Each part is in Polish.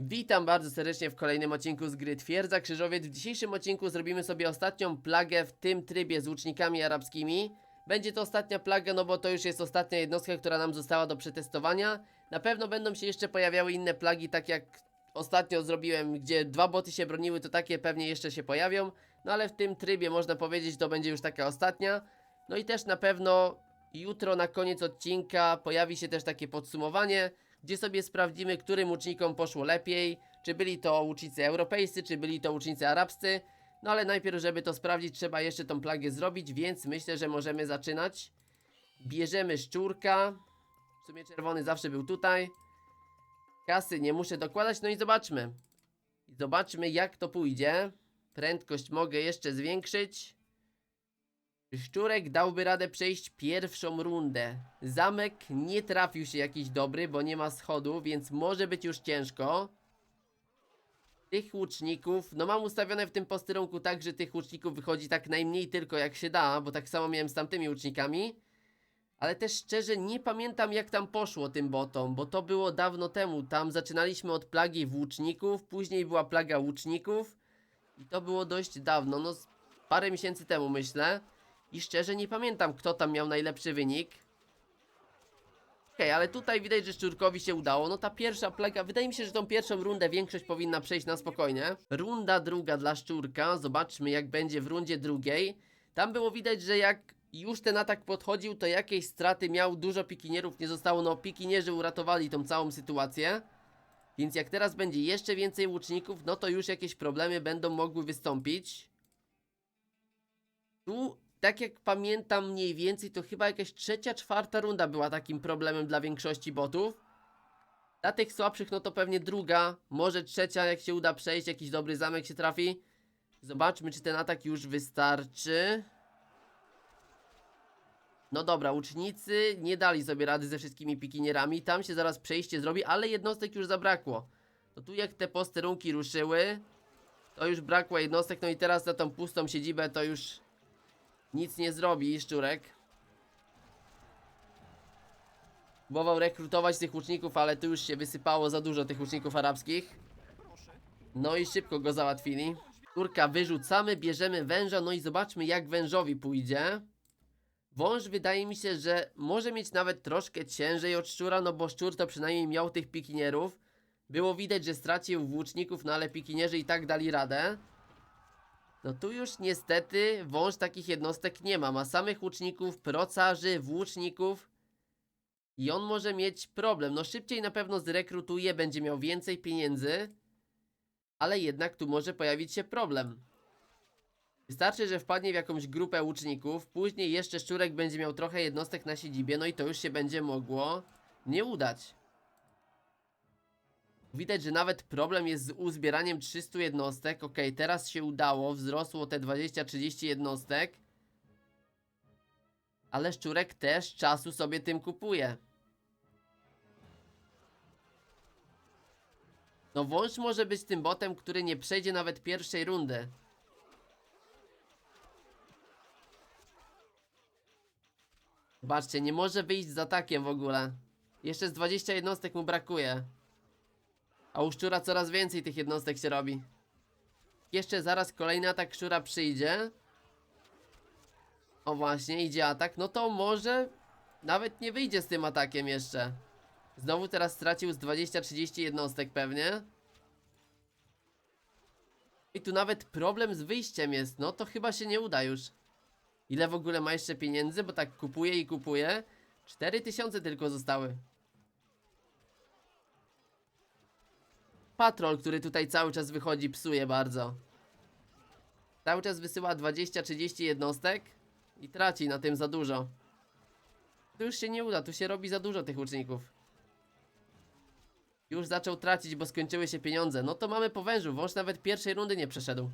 Witam bardzo serdecznie w kolejnym odcinku z gry Twierdza Krzyżowiec. W dzisiejszym odcinku zrobimy sobie ostatnią plagę w tym trybie z łucznikami arabskimi. Będzie to ostatnia plaga, no bo to już jest ostatnia jednostka, która nam została do przetestowania. Na pewno będą się jeszcze pojawiały inne plagi, tak jak ostatnio zrobiłem, gdzie dwa boty się broniły, to takie pewnie jeszcze się pojawią. No ale w tym trybie można powiedzieć, to będzie już taka ostatnia. No i też na pewno jutro na koniec odcinka pojawi się też takie podsumowanie, gdzie sobie sprawdzimy, którym łucznikom poszło lepiej, czy byli to łucznicy europejscy, czy byli to łucznicy arabscy. No ale najpierw, żeby to sprawdzić, trzeba jeszcze tą plagę zrobić, więc myślę, że możemy zaczynać. Bierzemy szczurka. W sumie czerwony zawsze był tutaj. Kasy nie muszę dokładać, no i zobaczmy. Zobaczmy jak to pójdzie. Prędkość mogę jeszcze zwiększyć. Szczurek dałby radę przejść pierwszą rundę. Zamek nie trafił się jakiś dobry, bo nie ma schodu, więc może być już ciężko. Tych łuczników, no mam ustawione w tym posterunku tak, że tych łuczników wychodzi tak najmniej tylko jak się da, bo tak samo miałem z tamtymi łucznikami. Ale też szczerze nie pamiętam jak tam poszło tym botom, bo to było dawno temu. Tam zaczynaliśmy od plagi włóczników, później była plaga łuczników. I to było dość dawno, no parę miesięcy temu myślę. I szczerze nie pamiętam kto tam miał najlepszy wynik. Okej, ale tutaj widać, że Szczurkowi się udało. No ta pierwsza plaga, wydaje mi się, że tą pierwszą rundę większość powinna przejść na spokojnie. Runda druga dla Szczurka, zobaczmy jak będzie w rundzie drugiej. Tam było widać, że jak już ten atak podchodził, to jakieś straty miał, dużo pikinierów nie zostało. No pikinierzy uratowali tą całą sytuację. Więc jak teraz będzie jeszcze więcej łuczników, no to już jakieś problemy będą mogły wystąpić. Tu, tak jak pamiętam mniej więcej, to chyba jakaś trzecia, czwarta runda była takim problemem dla większości botów. Dla tych słabszych, no to pewnie druga, może trzecia, jak się uda przejść, jakiś dobry zamek się trafi. Zobaczmy, czy ten atak już wystarczy. No dobra, łucznicy nie dali sobie rady ze wszystkimi pikinierami. Tam się zaraz przejście zrobi, ale jednostek już zabrakło. To tu jak te posterunki ruszyły, to już brakło jednostek. No i teraz na tą pustą siedzibę to już nic nie zrobi szczurek. Próbował rekrutować tych łuczników, ale tu już się wysypało za dużo tych łuczników arabskich. No i szybko go załatwili. Szczurka wyrzucamy, bierzemy węża, no i zobaczmy jak wężowi pójdzie. Wąż wydaje mi się, że może mieć nawet troszkę ciężej od szczura, no bo szczur to przynajmniej miał tych pikinierów. Było widać, że stracił włóczników, no ale pikinierzy i tak dali radę. No tu już niestety wąż takich jednostek nie ma. Ma samych łuczników, procarzy, włóczników. I on może mieć problem. No szybciej na pewno zrekrutuje, będzie miał więcej pieniędzy. Ale jednak tu może pojawić się problem. Wystarczy, że wpadnie w jakąś grupę łuczników, później jeszcze szczurek będzie miał trochę jednostek na siedzibie, no i to już się będzie mogło nie udać. Widać, że nawet problem jest z uzbieraniem 300 jednostek. Ok, teraz się udało, wzrosło te 20-30 jednostek. Ale szczurek też czasu sobie tym kupuje. No wąż może być tym botem, który nie przejdzie nawet pierwszej rundy. Zobaczcie, nie może wyjść z atakiem w ogóle. Jeszcze z 20 jednostek mu brakuje. A u szczura coraz więcej tych jednostek się robi. Jeszcze zaraz kolejny atak szczura przyjdzie. O właśnie, idzie atak. No to może nawet nie wyjdzie z tym atakiem jeszcze. Znowu teraz stracił z 20-30 jednostek pewnie. I tu nawet problem z wyjściem jest. No to chyba się nie uda już. Ile w ogóle ma jeszcze pieniędzy? Bo tak kupuje i kupuje. 4000 tylko zostały. Patrol, który tutaj cały czas wychodzi, psuje bardzo. Cały czas wysyła 20-30 jednostek i traci na tym za dużo. Tu już się nie uda, tu się robi za dużo tych łuczników. Już zaczął tracić, bo skończyły się pieniądze. No to mamy po wężu, wąż nawet pierwszej rundy nie przeszedł.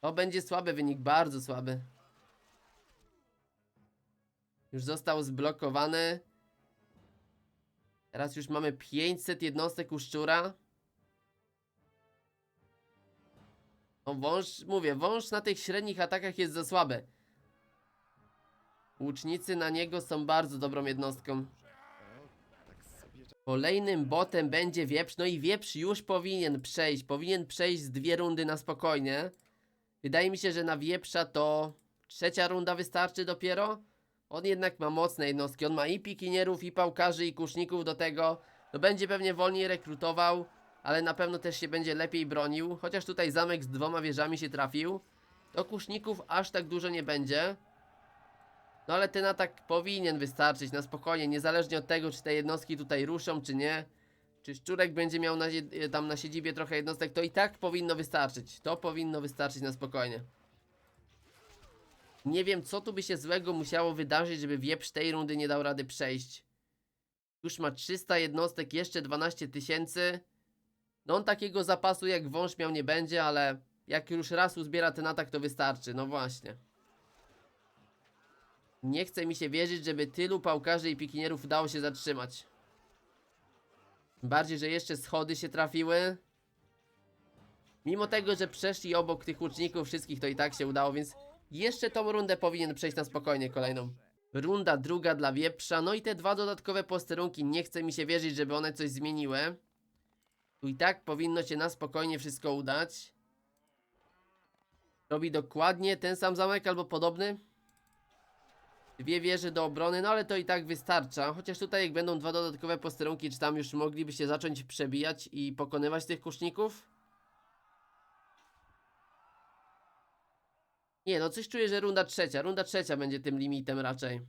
To będzie słaby wynik, bardzo słaby. Już został zblokowany. Teraz już mamy 500 jednostek u szczura. No wąż, mówię, wąż na tych średnich atakach jest za słaby. Łucznicy na niego są bardzo dobrą jednostką. Kolejnym botem będzie wieprz, no i wieprz już powinien przejść, powinien przejść z dwie rundy na spokojnie. Wydaje mi się, że na wieprza to trzecia runda wystarczy dopiero. On jednak ma mocne jednostki, on ma i pikinierów, i pałkarzy, i kuszników do tego. No będzie pewnie wolniej rekrutował, ale na pewno też się będzie lepiej bronił. Chociaż tutaj zamek z dwoma wieżami się trafił. To kuszników aż tak dużo nie będzie. No ale ten atak powinien wystarczyć na spokojnie, niezależnie od tego, czy te jednostki tutaj ruszą, czy nie. Czy Szczurek będzie miał na, tam na siedzibie trochę jednostek, to i tak powinno wystarczyć. To powinno wystarczyć na spokojnie. Nie wiem, co tu by się złego musiało wydarzyć, żeby wieprz tej rundy nie dał rady przejść. Już ma 300 jednostek, jeszcze 12 tysięcy. No on takiego zapasu jak wąż miał nie będzie, ale jak już raz uzbiera ten atak, to wystarczy. No właśnie. Nie chce mi się wierzyć, żeby tylu pałkarzy i pikinierów udało się zatrzymać. Bardziej, że jeszcze schody się trafiły. Mimo tego, że przeszli obok tych łuczników wszystkich, to i tak się udało, więc jeszcze tą rundę powinien przejść na spokojnie kolejną. Runda druga dla wieprza, no i te dwa dodatkowe posterunki, nie chce mi się wierzyć, żeby one coś zmieniły. Tu i tak powinno się na spokojnie wszystko udać. Robi dokładnie ten sam zamek albo podobny. Dwie wieże do obrony, no ale to i tak wystarcza. Chociaż tutaj jak będą dwa dodatkowe posterunki, czy tam już mogliby się zacząć przebijać i pokonywać tych kuszników? Nie, no coś czuję, że runda trzecia. Runda trzecia będzie tym limitem raczej.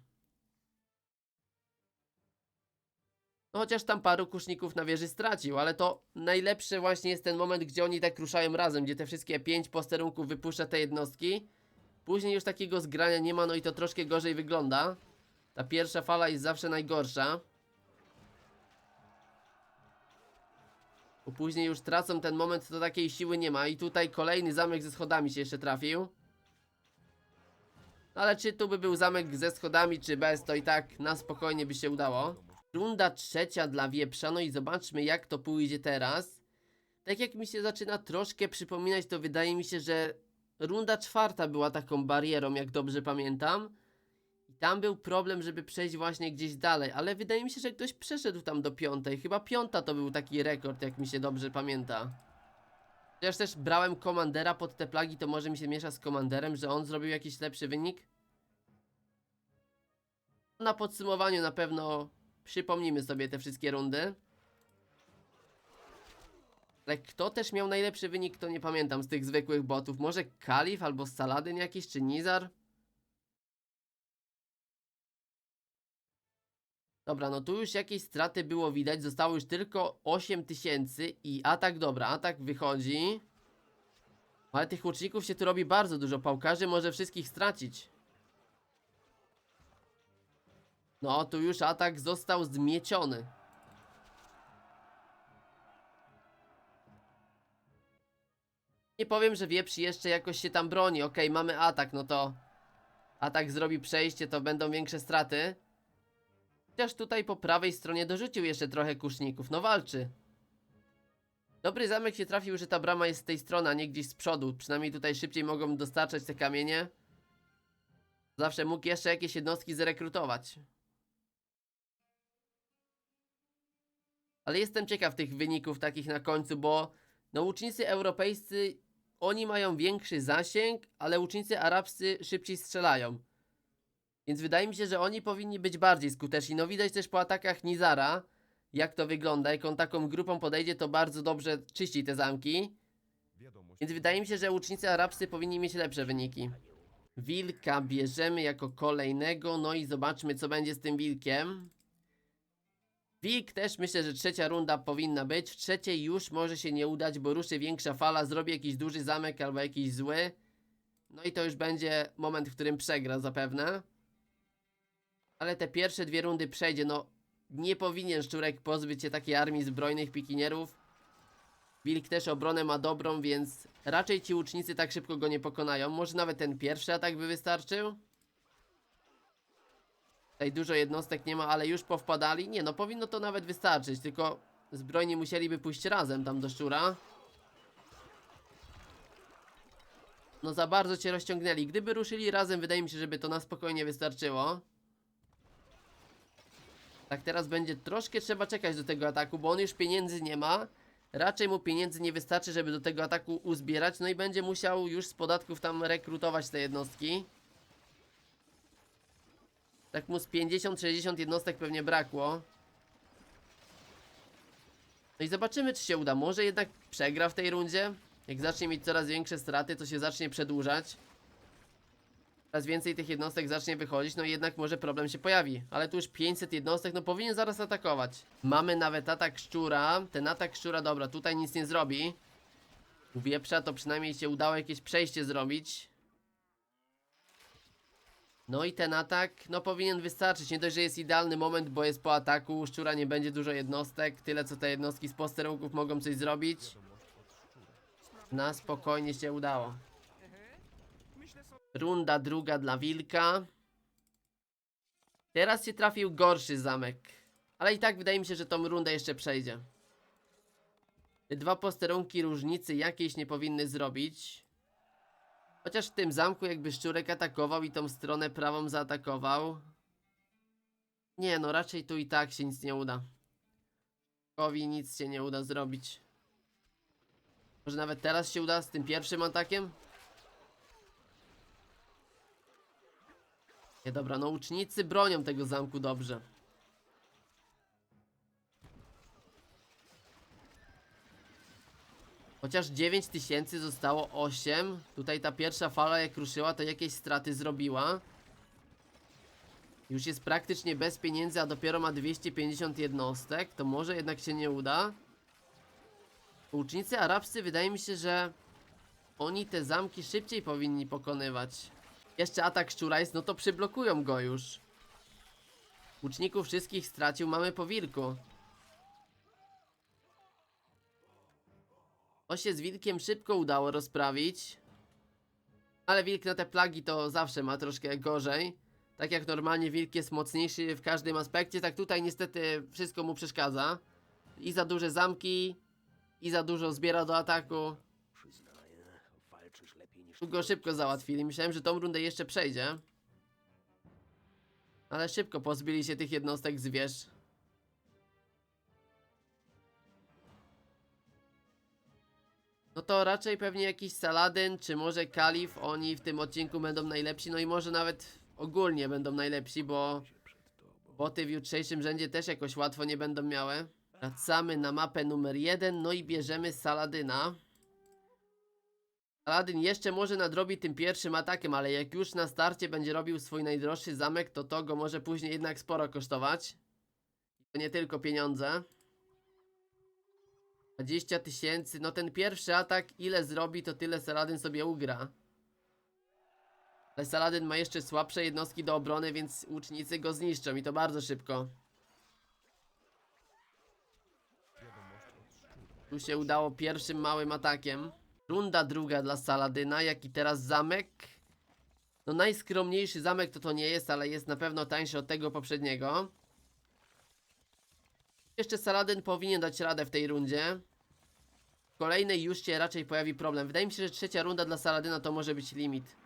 No chociaż tam paru kuszników na wieży stracił, ale to najlepszy właśnie jest ten moment, gdzie oni tak ruszają razem, gdzie te wszystkie pięć posterunków wypuszcza te jednostki. Później już takiego zgrania nie ma, no i to troszkę gorzej wygląda. Ta pierwsza fala jest zawsze najgorsza. Bo później już tracą ten moment, to takiej siły nie ma. I tutaj kolejny zamek ze schodami się jeszcze trafił. No ale czy tu by był zamek ze schodami, czy bez, to i tak na spokojnie by się udało. Runda trzecia dla wieprza, no i zobaczmy jak to pójdzie teraz. Tak jak mi się zaczyna troszkę przypominać, to wydaje mi się, że runda czwarta była taką barierą, jak dobrze pamiętam. I tam był problem, żeby przejść właśnie gdzieś dalej, ale wydaje mi się, że ktoś przeszedł tam do piątej. Chyba piąta to był taki rekord, jak mi się dobrze pamięta. Chociaż też brałem komandera pod te plagi, to może mi się miesza z komanderem, że on zrobił jakiś lepszy wynik. Na podsumowaniu na pewno przypomnimy sobie te wszystkie rundy. Ale kto też miał najlepszy wynik, to nie pamiętam z tych zwykłych botów. Może Kalif albo Saladin jakiś, czy Nizar? Dobra, no tu już jakieś straty było widać. Zostało już tylko 8000 i atak, dobra, atak wychodzi. Ale tych łuczników się tu robi bardzo dużo. Pałkarzy może wszystkich stracić. No, tu już atak został zmieciony. Nie powiem, że wieprz jeszcze jakoś się tam broni. Okej, mamy atak, no to atak zrobi przejście, to będą większe straty. Chociaż tutaj po prawej stronie dorzucił jeszcze trochę kuszników, no walczy. Dobry zamek się trafił, że ta brama jest z tej strony, a nie gdzieś z przodu. Przynajmniej tutaj szybciej mogą dostarczać te kamienie. Zawsze mógł jeszcze jakieś jednostki zrekrutować. Ale jestem ciekaw tych wyników takich na końcu, bo no łucznicy europejscy, oni mają większy zasięg, ale łucznicy arabscy szybciej strzelają. Więc wydaje mi się, że oni powinni być bardziej skuteczni. No widać też po atakach Nizara, jak to wygląda. Jak on taką grupą podejdzie, to bardzo dobrze czyści te zamki. Więc wydaje mi się, że łucznicy arabscy powinni mieć lepsze wyniki. Wilka bierzemy jako kolejnego, no i zobaczmy co będzie z tym wilkiem. Wilk też myślę, że trzecia runda powinna być. W trzeciej już może się nie udać, bo ruszy większa fala, zrobi jakiś duży zamek albo jakiś zły. No i to już będzie moment, w którym przegra zapewne. Ale te pierwsze dwie rundy przejdzie, no nie powinien Szczurek pozbyć się takiej armii zbrojnych pikinierów. Wilk też obronę ma dobrą, więc raczej ci łucznicy tak szybko go nie pokonają. Może nawet ten pierwszy atak by wystarczył? Tutaj dużo jednostek nie ma, ale już powpadali. Nie, no powinno to nawet wystarczyć, tylko zbrojni musieliby pójść razem tam do szczura. No za bardzo cię rozciągnęli. Gdyby ruszyli razem, wydaje mi się, żeby to na spokojnie wystarczyło. Tak teraz będzie troszkę trzeba czekać do tego ataku, bo on już pieniędzy nie ma. Raczej mu pieniędzy nie wystarczy, żeby do tego ataku uzbierać, no i będzie musiał już z podatków tam rekrutować te jednostki. Tak mu z 50-60 jednostek pewnie brakło. No i zobaczymy, czy się uda. Może jednak przegra w tej rundzie. Jak zacznie mieć coraz większe straty, to się zacznie przedłużać. Coraz więcej tych jednostek zacznie wychodzić, no jednak może problem się pojawi. Ale tu już 500 jednostek, no powinien zaraz atakować. Mamy nawet atak szczura. Ten atak szczura, dobra, tutaj nic nie zrobi. U wieprza to przynajmniej się udało jakieś przejście zrobić. No i ten atak, no powinien wystarczyć. Nie dość, że jest idealny moment, bo jest po ataku. Szczura nie będzie dużo jednostek. Tyle, co te jednostki z posterunków mogą coś zrobić. Na spokojnie się udało. Runda druga dla wilka. Teraz się trafił gorszy zamek. Ale i tak wydaje mi się, że tą rundę jeszcze przejdzie. Te dwa posterunki różnicy jakiejś nie powinny zrobić. Chociaż w tym zamku jakby szczurek atakował i tą stronę prawą zaatakował. Nie no, raczej tu i tak się nic nie uda. Kowi nic się nie uda zrobić. Może nawet teraz się uda z tym pierwszym atakiem? Nie, dobra, no łucznicy bronią tego zamku dobrze. Chociaż 9000 zostało 8. Tutaj ta pierwsza fala jak ruszyła, to jakieś straty zrobiła. Już jest praktycznie bez pieniędzy, a dopiero ma 250 jednostek. To może jednak się nie uda. Łucznicy arabscy wydaje mi się, że oni te zamki szybciej powinni pokonywać. Jeszcze atak szczura jest, no to przyblokują go już. Łuczników wszystkich stracił, mamy po wilku. To się z wilkiem szybko udało rozprawić. Ale wilk na te plagi to zawsze ma troszkę gorzej. Tak jak normalnie wilk jest mocniejszy w każdym aspekcie, tak tutaj niestety wszystko mu przeszkadza. I za duże zamki, i za dużo zbiera do ataku. Lepiej niż go szybko załatwili. Myślałem, że tą rundę jeszcze przejdzie. Ale szybko pozbyli się tych jednostek zwierz. No to raczej pewnie jakiś Saladyn, czy może Kalif, oni w tym odcinku będą najlepsi, no i może nawet ogólnie będą najlepsi, bo boty w jutrzejszym rzędzie też jakoś łatwo nie będą miały. Wracamy na mapę numer jeden, no i bierzemy Saladyna. Saladyn jeszcze może nadrobi tym pierwszym atakiem, ale jak już na starcie będzie robił swój najdroższy zamek, to to go może później jednak sporo kosztować. To nie tylko pieniądze. 20 tysięcy, no ten pierwszy atak ile zrobi, to tyle Saladyn sobie ugra. Ale Saladyn ma jeszcze słabsze jednostki do obrony, więc łucznicy go zniszczą i to bardzo szybko. Tu się udało pierwszym małym atakiem. Runda druga dla Saladyna, jak i teraz zamek. No najskromniejszy zamek to to nie jest, ale jest na pewno tańszy od tego poprzedniego. Jeszcze Saladyn powinien dać radę w tej rundzie. W kolejnej już się raczej pojawi problem. Wydaje mi się, że trzecia runda dla Saladyna to może być limit.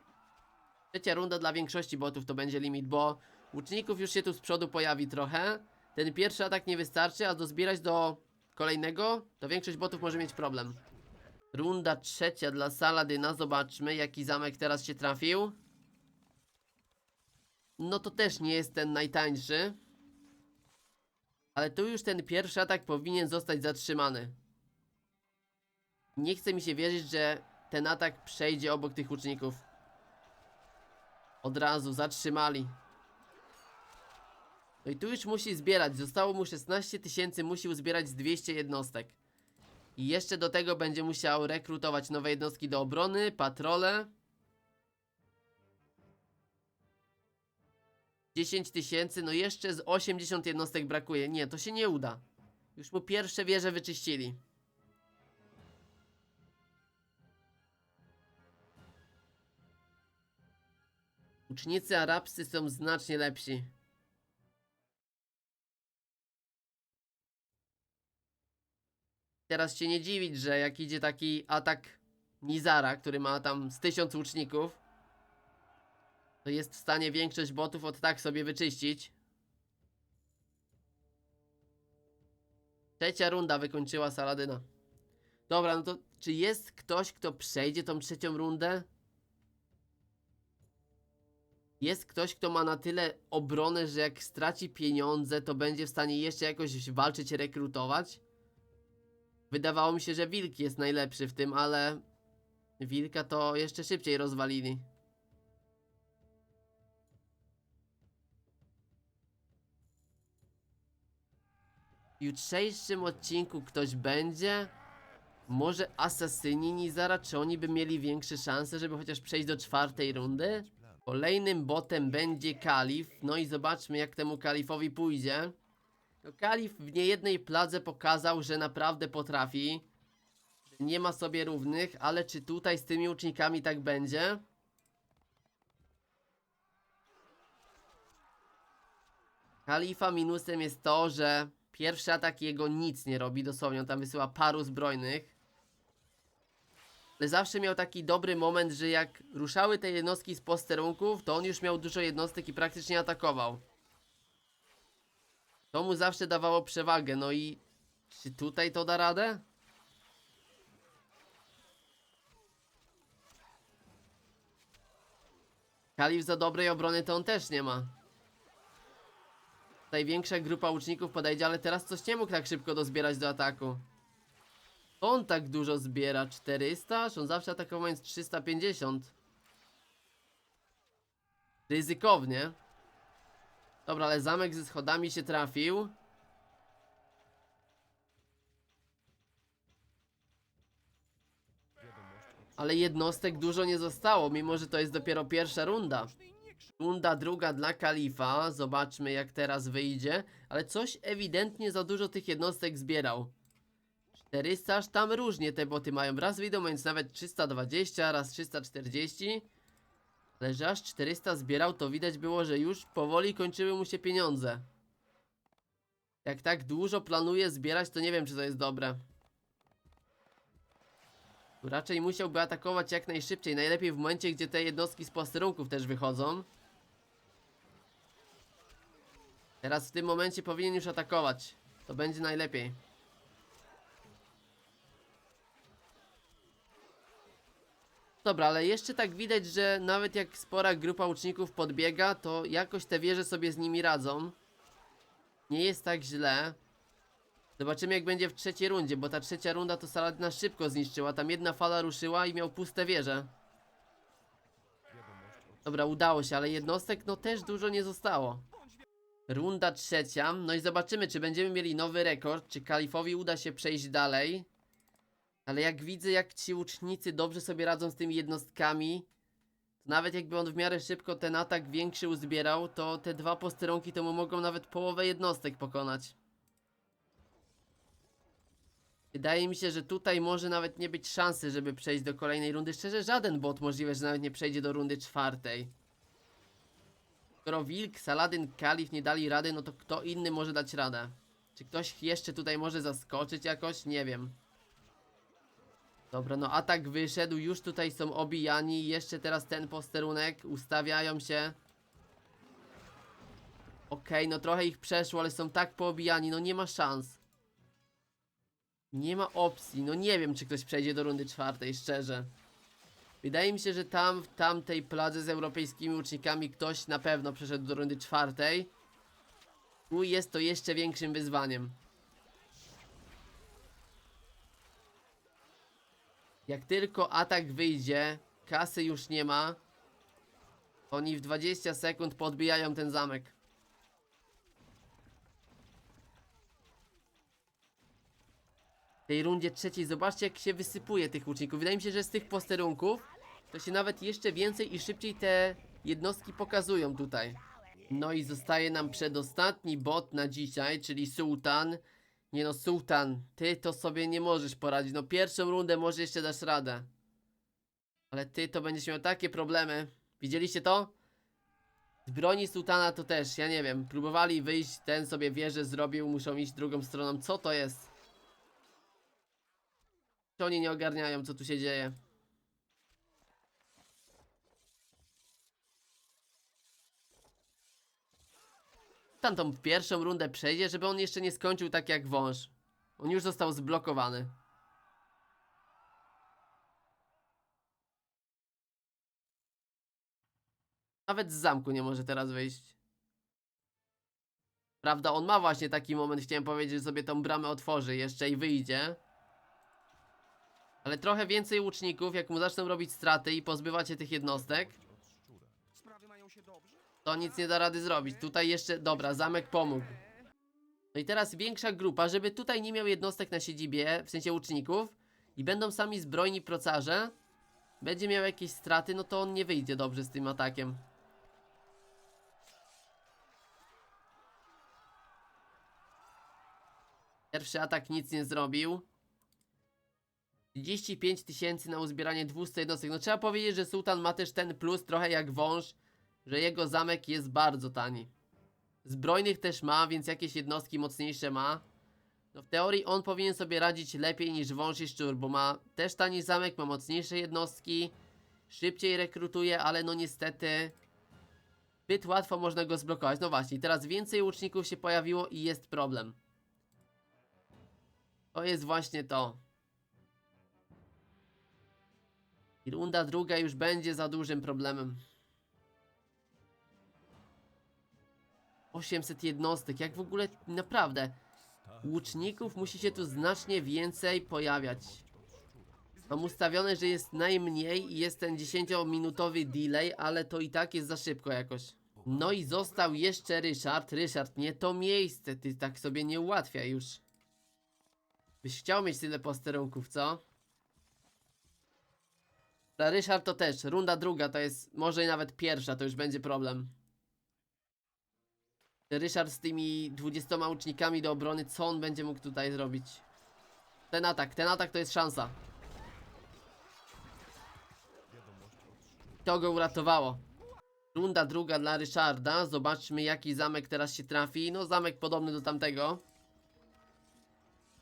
Trzecia runda dla większości botów to będzie limit, bo łuczników już się tu z przodu pojawi trochę. Ten pierwszy atak nie wystarczy, a dozbierać do kolejnego, to większość botów może mieć problem. Runda trzecia dla Saladyna. Zobaczmy, jaki zamek teraz się trafił. No to też nie jest ten najtańszy. Ale tu już ten pierwszy atak powinien zostać zatrzymany. Nie chce mi się wierzyć, że ten atak przejdzie obok tych łuczników. Od razu zatrzymali. No i tu już musi zbierać. Zostało mu 16 tysięcy, musi uzbierać z 200 jednostek. I jeszcze do tego będzie musiał rekrutować nowe jednostki do obrony, patrole. 10 tysięcy, no jeszcze z 80 jednostek brakuje. Nie, to się nie uda. Już mu pierwsze wieże wyczyścili. Ucznicy arabscy są znacznie lepsi. Teraz się nie dziwić, że jak idzie taki atak Nizara, który ma tam z tysiąc łuczników, to jest w stanie większość botów od tak sobie wyczyścić. Trzecia runda wykończyła Saladyna. Dobra, no to czy jest ktoś, kto przejdzie tą trzecią rundę? Jest ktoś, kto ma na tyle obronę, że jak straci pieniądze, to będzie w stanie jeszcze jakoś walczyć, rekrutować? Wydawało mi się, że Wilk jest najlepszy w tym, ale Wilka to jeszcze szybciej rozwalili. W jutrzejszym odcinku ktoś będzie? Może asasyni Nizara, czy oni by mieli większe szanse, żeby chociaż przejść do czwartej rundy? Kolejnym botem będzie Kalif, no i zobaczmy jak temu Kalifowi pójdzie. Kalif w niejednej pladze pokazał, że naprawdę potrafi. Nie ma sobie równych, ale czy tutaj z tymi ucznikami tak będzie? Kalifa minusem jest to, że pierwszy atak jego nic nie robi, dosłownie on tam wysyła paru zbrojnych. Ale zawsze miał taki dobry moment, że jak ruszały te jednostki z posterunków, to on już miał dużo jednostek i praktycznie atakował. To mu zawsze dawało przewagę, no i czy tutaj to da radę? Kalif za dobrej obrony to on też nie ma. Tutaj większa grupa łuczników podejdzie, ale teraz coś nie mógł tak szybko dozbierać do ataku. On tak dużo zbiera, 400, aż on zawsze atakował mając 350. Ryzykownie. Dobra, ale zamek ze schodami się trafił. Ale jednostek dużo nie zostało, mimo że to jest dopiero pierwsza runda. Runda druga dla Kalifa. Zobaczmy jak teraz wyjdzie. Ale coś ewidentnie za dużo tych jednostek zbierał. 400 aż tam różnie te boty mają. Raz wyjdą mając nawet 320, raz 340. Ale że aż 400 zbierał, to widać było, że już powoli kończyły mu się pieniądze. Jak tak dużo planuje zbierać, to nie wiem, czy to jest dobre. Tu raczej musiałby atakować jak najszybciej. Najlepiej w momencie, gdzie te jednostki z posterunków też wychodzą. Teraz w tym momencie powinien już atakować. To będzie najlepiej. Dobra, ale jeszcze tak widać, że nawet jak spora grupa uczniów podbiega, to jakoś te wieże sobie z nimi radzą. Nie jest tak źle. Zobaczymy jak będzie w trzeciej rundzie, bo ta trzecia runda to Saladina szybko zniszczyła. Tam jedna fala ruszyła i miał puste wieże. Dobra, udało się, ale jednostek no też dużo nie zostało. Runda trzecia, no i zobaczymy czy będziemy mieli nowy rekord, czy Kalifowi uda się przejść dalej. Ale jak widzę, jak ci łucznicy dobrze sobie radzą z tymi jednostkami, to nawet jakby on w miarę szybko ten atak większy uzbierał, to te dwa posterunki to mu mogą nawet połowę jednostek pokonać. Wydaje mi się, że tutaj może nawet nie być szansy, żeby przejść do kolejnej rundy. Szczerze, żaden bot możliwe, że nawet nie przejdzie do rundy czwartej. Skoro Wilk, Saladin, Kalif nie dali rady, no to kto inny może dać radę? Czy ktoś jeszcze tutaj może zaskoczyć jakoś? Nie wiem. Dobra, no atak wyszedł, już tutaj są obijani, jeszcze teraz ten posterunek, ustawiają się. Okej, no trochę ich przeszło, ale są tak poobijani, no nie ma szans. Nie ma opcji, no nie wiem czy ktoś przejdzie do rundy czwartej, szczerze. Wydaje mi się, że tam, w tamtej pladze z europejskimi łucznikami ktoś na pewno przeszedł do rundy czwartej. Tu jest to jeszcze większym wyzwaniem. Jak tylko atak wyjdzie, kasy już nie ma. Oni w 20 sekund podbijają ten zamek. W tej rundzie trzeciej, zobaczcie jak się wysypuje tych łuczników. Wydaje mi się, że z tych posterunków to się nawet jeszcze więcej i szybciej te jednostki pokazują tutaj. No i zostaje nam przedostatni bot na dzisiaj, czyli Sultan. Nie no, Sultan, ty to sobie nie możesz poradzić. No pierwszą rundę może jeszcze dasz radę. Ale ty to będziesz miał takie problemy. Widzieliście to? Z broni Sultana to też, ja nie wiem. Próbowali wyjść, ten sobie wieżę zrobił, muszą iść drugą stroną. Co to jest? Czy oni nie ogarniają, co tu się dzieje? Tam tą pierwszą rundę przejdzie, żeby on jeszcze nie skończył tak jak wąż. On już został zblokowany. Nawet z zamku nie może teraz wyjść. Prawda, on ma właśnie taki moment, chciałem powiedzieć, że sobie tą bramę otworzy jeszcze i wyjdzie. Ale trochę więcej łuczników, jak mu zaczną robić straty i pozbywać się tych jednostek, Sprawy mają się dobrze? To nic nie da rady zrobić. Tutaj jeszcze, dobra, zamek pomógł. No i teraz większa grupa, żeby tutaj nie miał jednostek na siedzibie, w sensie łuczników, i będą sami zbrojni procarze, będzie miał jakieś straty, no to on nie wyjdzie dobrze z tym atakiem. Pierwszy atak nic nie zrobił. 35 tysięcy na uzbieranie 200 jednostek. No trzeba powiedzieć, że sułtan ma też ten plus trochę jak wąż, że jego zamek jest bardzo tani. Zbrojnych też ma, więc jakieś jednostki mocniejsze ma. No w teorii on powinien sobie radzić lepiej niż wąż i szczur, bo ma też tani zamek, ma mocniejsze jednostki, szybciej rekrutuje, ale no niestety zbyt łatwo można go zblokować. No właśnie, teraz więcej łuczników się pojawiło i jest problem. To jest właśnie to. I runda druga już będzie za dużym problemem. 800 jednostek, jak w ogóle naprawdę łuczników musi się tu znacznie więcej pojawiać. Mam ustawione, że jest najmniej i jest ten 10-minutowy delay, ale to i tak jest za szybko jakoś. No i został jeszcze Ryszard. Ryszard, nie to miejsce, ty tak sobie nie ułatwia już. Byś chciał mieć tyle posterunków, co? Dla Ryszard to też, runda druga to jest, może i nawet pierwsza, to już będzie problem. Ryszard z tymi 20 łucznikami do obrony, co on będzie mógł tutaj zrobić? Ten atak, ten atak to jest szansa. To go uratowało. Runda druga dla Ryszarda. Zobaczmy jaki zamek teraz się trafi. No zamek podobny do tamtego.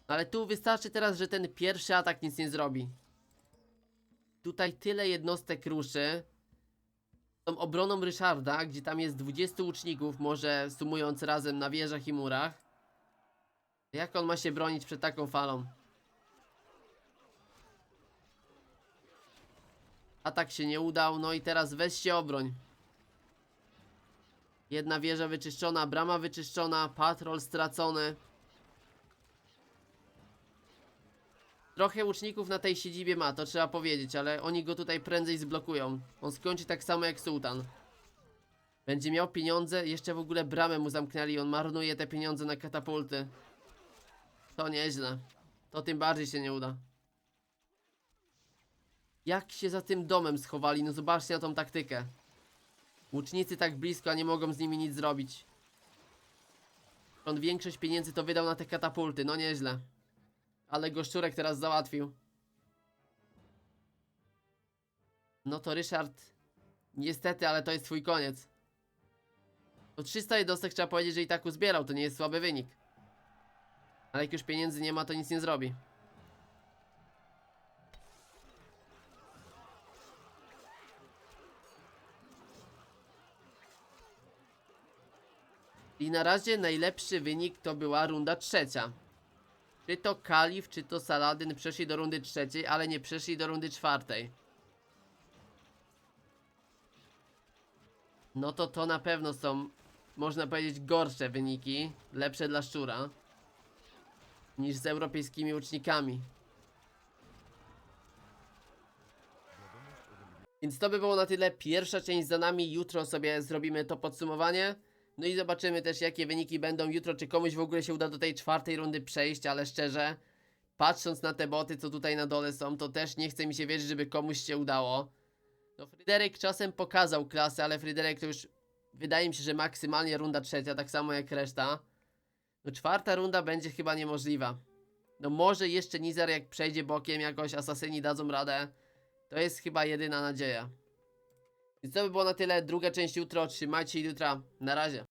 Ale tu wystarczy teraz, że ten pierwszy atak nic nie zrobi. Tutaj tyle jednostek ruszy tą obroną Ryszarda, gdzie tam jest 20 łuczników, może sumując razem na wieżach i murach. Jak on ma się bronić przed taką falą? Atak się nie udał, no i teraz weź się obroń. Jedna wieża wyczyszczona, brama wyczyszczona, patrol stracony. Trochę łuczników na tej siedzibie ma, to trzeba powiedzieć, ale oni go tutaj prędzej zblokują. On skończy tak samo jak sułtan. Będzie miał pieniądze, jeszcze w ogóle bramę mu zamknęli, on marnuje te pieniądze na katapulty. To nieźle. To tym bardziej się nie uda. Jak się za tym domem schowali, no zobaczcie na tą taktykę. Łucznicy tak blisko, a nie mogą z nimi nic zrobić. On większość pieniędzy to wydał na te katapulty, no nieźle. Ale go szczurek teraz załatwił. No to Ryszard. Niestety, ale to jest twój koniec. To 300 jednostek trzeba powiedzieć, że i tak uzbierał, to nie jest słaby wynik. Ale jak już pieniędzy nie ma, to nic nie zrobi. I na razie najlepszy wynik to była runda trzecia. Czy to Kalif, czy to Saladyn przeszli do rundy trzeciej, ale nie przeszli do rundy czwartej. No to to na pewno są, można powiedzieć, gorsze wyniki. Lepsze dla szczura. Niż z europejskimi łucznikami. Więc to by było na tyle. Pierwsza część za nami. Jutro sobie zrobimy to podsumowanie. No i zobaczymy też jakie wyniki będą jutro, czy komuś w ogóle się uda do tej czwartej rundy przejść, ale szczerze, patrząc na te boty, co tutaj na dole są, to też nie chce mi się wierzyć, żeby komuś się udało. No Fryderyk czasem pokazał klasę, ale Fryderyk to już wydaje mi się, że maksymalnie runda trzecia, tak samo jak reszta. No czwarta runda będzie chyba niemożliwa. No może jeszcze Nizar jak przejdzie bokiem jakoś, asasyni dadzą radę. To jest chyba jedyna nadzieja. Więc to by było na tyle. Druga część jutro. Trzymajcie się jutra. Na razie.